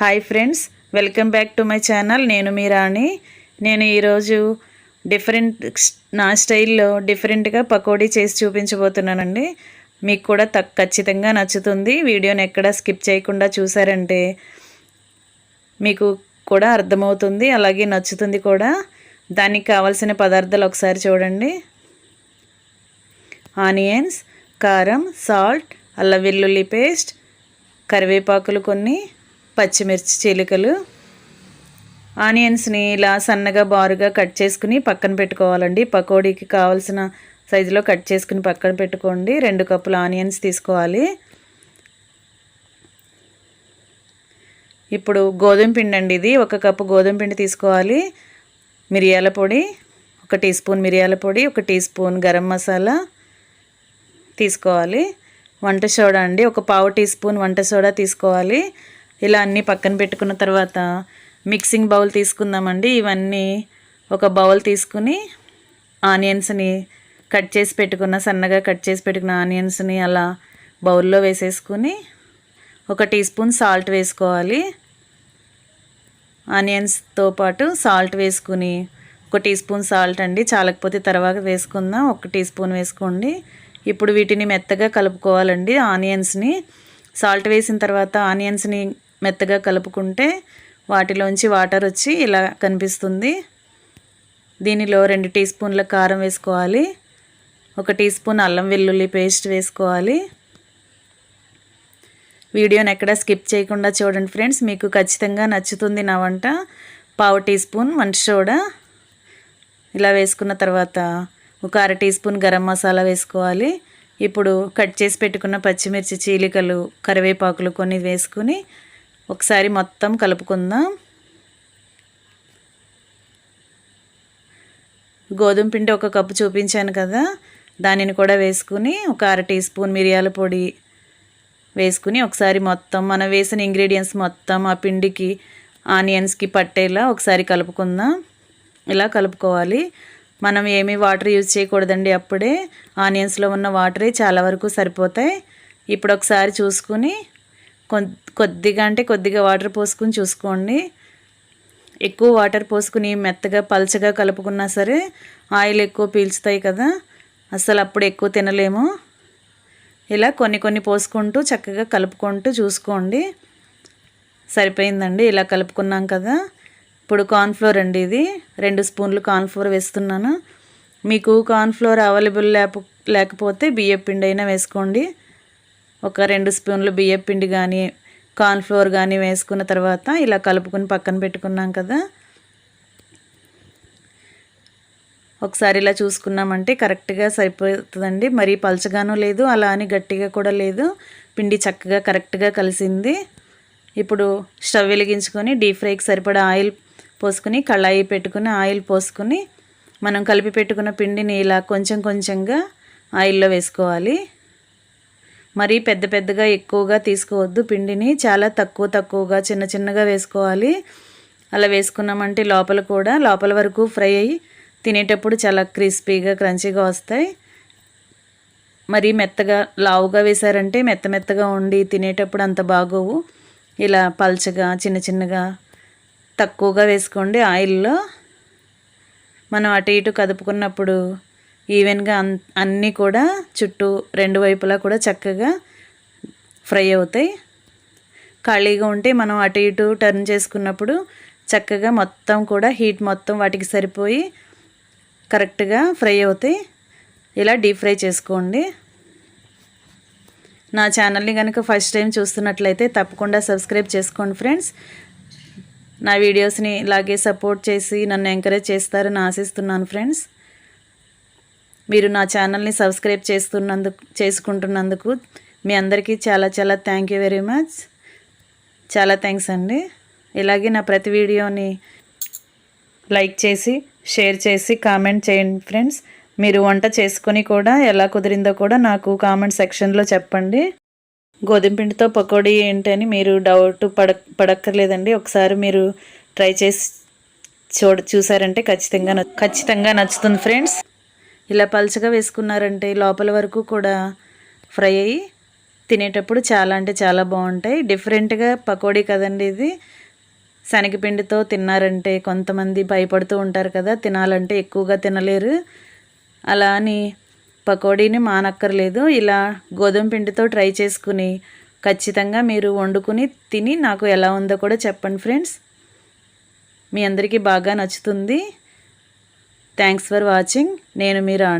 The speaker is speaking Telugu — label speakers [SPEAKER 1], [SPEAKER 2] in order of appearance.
[SPEAKER 1] Hi friends welcome back to my channel. నేను మీ రాణి. నేను ఈరోజు డిఫరెంట్ నా స్టైల్లో డిఫరెంట్గా పకోడీ చేసి చూపించబోతున్నానండి. మీకు కూడా తక్ ఖచ్చితంగా నచ్చుతుంది. వీడియోని ఎక్కడ స్కిప్ చేయకుండా చూసారంటే మీకు కూడా అర్థమవుతుంది అలాగే నచ్చుతుంది కూడా. దానికి కావాల్సిన పదార్థాలు ఒకసారి చూడండి. ఆనియన్స్ కారం సాల్ట్ అల్ల వెల్లుల్లి పేస్ట్ కరివేపాకులు కొన్ని పచ్చిమిర్చి చీలికలు ఆనియన్స్ని ఇలా సన్నగా బారుగా కట్ చేసుకుని పక్కన పెట్టుకోవాలండి. పకోడీకి కావాల్సిన సైజులో కట్ చేసుకుని పక్కన పెట్టుకోండి. రెండు కప్పులు ఆనియన్స్ తీసుకోవాలి. ఇప్పుడు గోధుమ పిండి అండి ఇది. ఒక కప్పు గోధుమ పిండి తీసుకోవాలి. మిరియాల పొడి ఒక టీ స్పూన్ మిరియాల పొడి ఒక టీ స్పూన్ గరం మసాలా తీసుకోవాలి. వంట సోడా అండి. ఒక పావు టీ స్పూన్ వంట సోడా తీసుకోవాలి. ఇలా అన్నీ పక్కన పెట్టుకున్న తర్వాత మిక్సింగ్ బౌల్ తీసుకుందామండి. ఇవన్నీ ఒక బౌల్ తీసుకుని ఆనియన్స్ని కట్ చేసి పెట్టుకున్న సన్నగా కట్ చేసి పెట్టుకున్న ఆనియన్స్ని అలా బౌల్లో వేసేసుకుని ఒక టీ స్పూన్ సాల్ట్ వేసుకోవాలి. ఆనియన్స్తో పాటు సాల్ట్ వేసుకుని ఒక టీ స్పూన్ సాల్ట్ అండి. చాలకపోతే తర్వాత వేసుకుందాం ఒక టీ స్పూన్ వేసుకోండి. ఇప్పుడు వీటిని మెత్తగా కలుపుకోవాలండి ఆనియన్స్ని. సాల్ట్ వేసిన తర్వాత ఆనియన్స్ని మెత్తగా కలుపుకుంటే వాటిలోంచి వాటర్ వచ్చి ఇలా కనిపిస్తుంది. దీనిలో రెండు టీ స్పూన్ల కారం వేసుకోవాలి. ఒక టీ స్పూన్ అల్లం వెల్లుల్లి పేస్ట్ వేసుకోవాలి. వీడియోని ఎక్కడ స్కిప్ చేయకుండా చూడండి ఫ్రెండ్స్. మీకు ఖచ్చితంగా నచ్చుతుంది నా వంట. పావు టీ స్పూన్ వంట సోడా. ఇలా వేసుకున్న తర్వాత ఒక అర టీ స్పూన్ గరం మసాలా వేసుకోవాలి. ఇప్పుడు కట్ చేసి పెట్టుకున్న పచ్చిమిర్చి చీలికలు కరివేపాకులు కొన్ని వేసుకుని ఒకసారి మొత్తం కలుపుకుందాం. గోధుమ పిండి ఒక కప్పు చూపించాను కదా దానిని కూడా వేసుకుని ఒక అర టీ స్పూన్ మిరియాల పొడి వేసుకుని ఒకసారి మొత్తం మనం వేసిన ఇంగ్రీడియంట్స్ మొత్తం ఆ పిండికి ఆనియన్స్కి పట్టేలా ఒకసారి కలుపుకుందాం. ఇలా కలుపుకోవాలి. మనం ఏమీ వాటర్ యూజ్ చేయకూడదండి అప్పుడే. ఆనియన్స్లో ఉన్న వాటరే చాలా వరకు సరిపోతాయి. ఇప్పుడు ఒకసారి చూసుకుని కొద్దిగా అంటే కొద్దిగా వాటర్ పోసుకుని చూసుకోండి. ఎక్కువ వాటర్ పోసుకుని మెత్తగా పల్చగా కలుపుకున్నా సరే ఆయిల్ ఎక్కువ పీల్చుతాయి కదా. అసలు అప్పుడు ఎక్కువ తినలేము. ఇలా కొన్ని కొన్ని పోసుకుంటూ చక్కగా కలుపుకుంటూ చూసుకోండి. సరిపోయిందండి ఇలా కలుపుకున్నాం కదా. ఇప్పుడు కార్న్ఫ్లోర్ అండి ఇది. రెండు స్పూన్లు కార్న్ఫ్లోర్ వేస్తున్నాను. మీకు కార్న్ఫ్లోర్ అవైలబుల్ లేకపోతే బియ్యం పిండి అయినా వేసుకోండి. ఒక రెండు స్పూన్లు బియ్యం పిండి కానీ కార్న్ఫ్లోర్ కానీ వేసుకున్న తర్వాత ఇలా కలుపుకొని పక్కన పెట్టుకున్నాం కదా. ఒకసారి ఇలా చూసుకున్నామంటే కరెక్ట్గా సరిపోతుందండి. మరీ పలచగానూ లేదు అలా అని గట్టిగా కూడా లేదు. పిండి చక్కగా కరెక్ట్గా కలిసింది. ఇప్పుడు స్టవ్ వెలిగించుకొని డీప్ ఫ్రైకి సరిపడా ఆయిల్ పోసుకుని కళాయి పెట్టుకుని ఆయిల్ పోసుకుని మనం కలిపి పెట్టుకున్న పిండిని ఇలా కొంచెం కొంచెంగా ఆయిల్లో వేసుకోవాలి. మరీ పెద్ద పెద్దగా ఎక్కువగా తీసుకోవద్దు. పిండిని చాలా తక్కువ తక్కువగా చిన్న చిన్నగా వేసుకోవాలి. అలా వేసుకున్నామంటే లోపల కూడా లోపల వరకు ఫ్రై అయ్యి తినేటప్పుడు చాలా క్రిస్పీగా క్రంచీగా వస్తాయి. మరి మెత్తగా లావుగా వేశారంటే మెత్త మెత్తగా ఉండి తినేటప్పుడు అంత బాగోవు. ఇలా పల్చగా చిన్న చిన్నగా తక్కువగా వేసుకోండి. ఆయిల్లో మనం అటు ఇటు కదుపుకున్నప్పుడు ఈవెన్గా అన్ అన్నీ కూడా చుట్టూ రెండు వైపులా కూడా చక్కగా ఫ్రై అవుతాయి. ఖాళీగా ఉంటే మనం అటు ఇటు టర్న్ చేసుకున్నప్పుడు చక్కగా మొత్తం కూడా హీట్ మొత్తం వాటికి సరిపోయి కరెక్ట్గా ఫ్రై అవుతాయి. ఇలా డీప్ ఫ్రై చేసుకోండి. నా ఛానల్ని కనుక ఫస్ట్ టైం చూస్తున్నట్లయితే తప్పకుండా సబ్స్క్రైబ్ చేసుకోండి ఫ్రెండ్స్. నా వీడియోస్ని ఇలాగే సపోర్ట్ చేసి నన్ను ఎంకరేజ్ చేస్తారని ఆశిస్తున్నాను ఫ్రెండ్స్. మీరు నా ఛానల్ని సబ్స్క్రైబ్ చేస్తున్నందుకు చేసుకుంటున్నందుకు మీ అందరికీ చాలా చాలా థ్యాంక్ యూ వెరీ మచ్. చాలా థ్యాంక్స్ అండి. ఇలాగే నా ప్రతి వీడియోని లైక్ చేసి షేర్ చేసి కామెంట్ చేయండి ఫ్రెండ్స్. మీరు వంట చేసుకొని కూడా ఎలా కుదిరిందో కూడా నాకు కామెంట్ సెక్షన్లో చెప్పండి. గోధుమపిండితో పకోడీ ఏంటని మీరు డౌట్ పడ పడక్కర్లేదండి. ఒకసారి మీరు ట్రై చేసి చూడ చూసారంటే ఖచ్చితంగా ఖచ్చితంగా నచ్చుతుంది ఫ్రెండ్స్. ఇలా పలుచగా వేసుకున్నారంటే లోపల వరకు కూడా ఫ్రై అయ్యి తినేటప్పుడు చాలా అంటే చాలా బాగుంటాయి. డిఫరెంట్గా పకోడీ కదండి ఇది. శనగపిండితో తిన్నారంటే కొంతమంది భయపడుతూ ఉంటారు కదా తినాలంటే ఎక్కువగా తినలేరు. అలా అని పకోడీని మానక్కర్లేదు. ఇలా గోధుమ పిండితో ట్రై చేసుకుని ఖచ్చితంగా మీరు వండుకుని తిని నాకు ఎలా ఉందో కూడా చెప్పండి ఫ్రెండ్స్. మీ అందరికీ బాగా నచ్చుతుంది. థ్యాంక్స్ ఫర్ వాచింగ్ నేను మీ రాణి.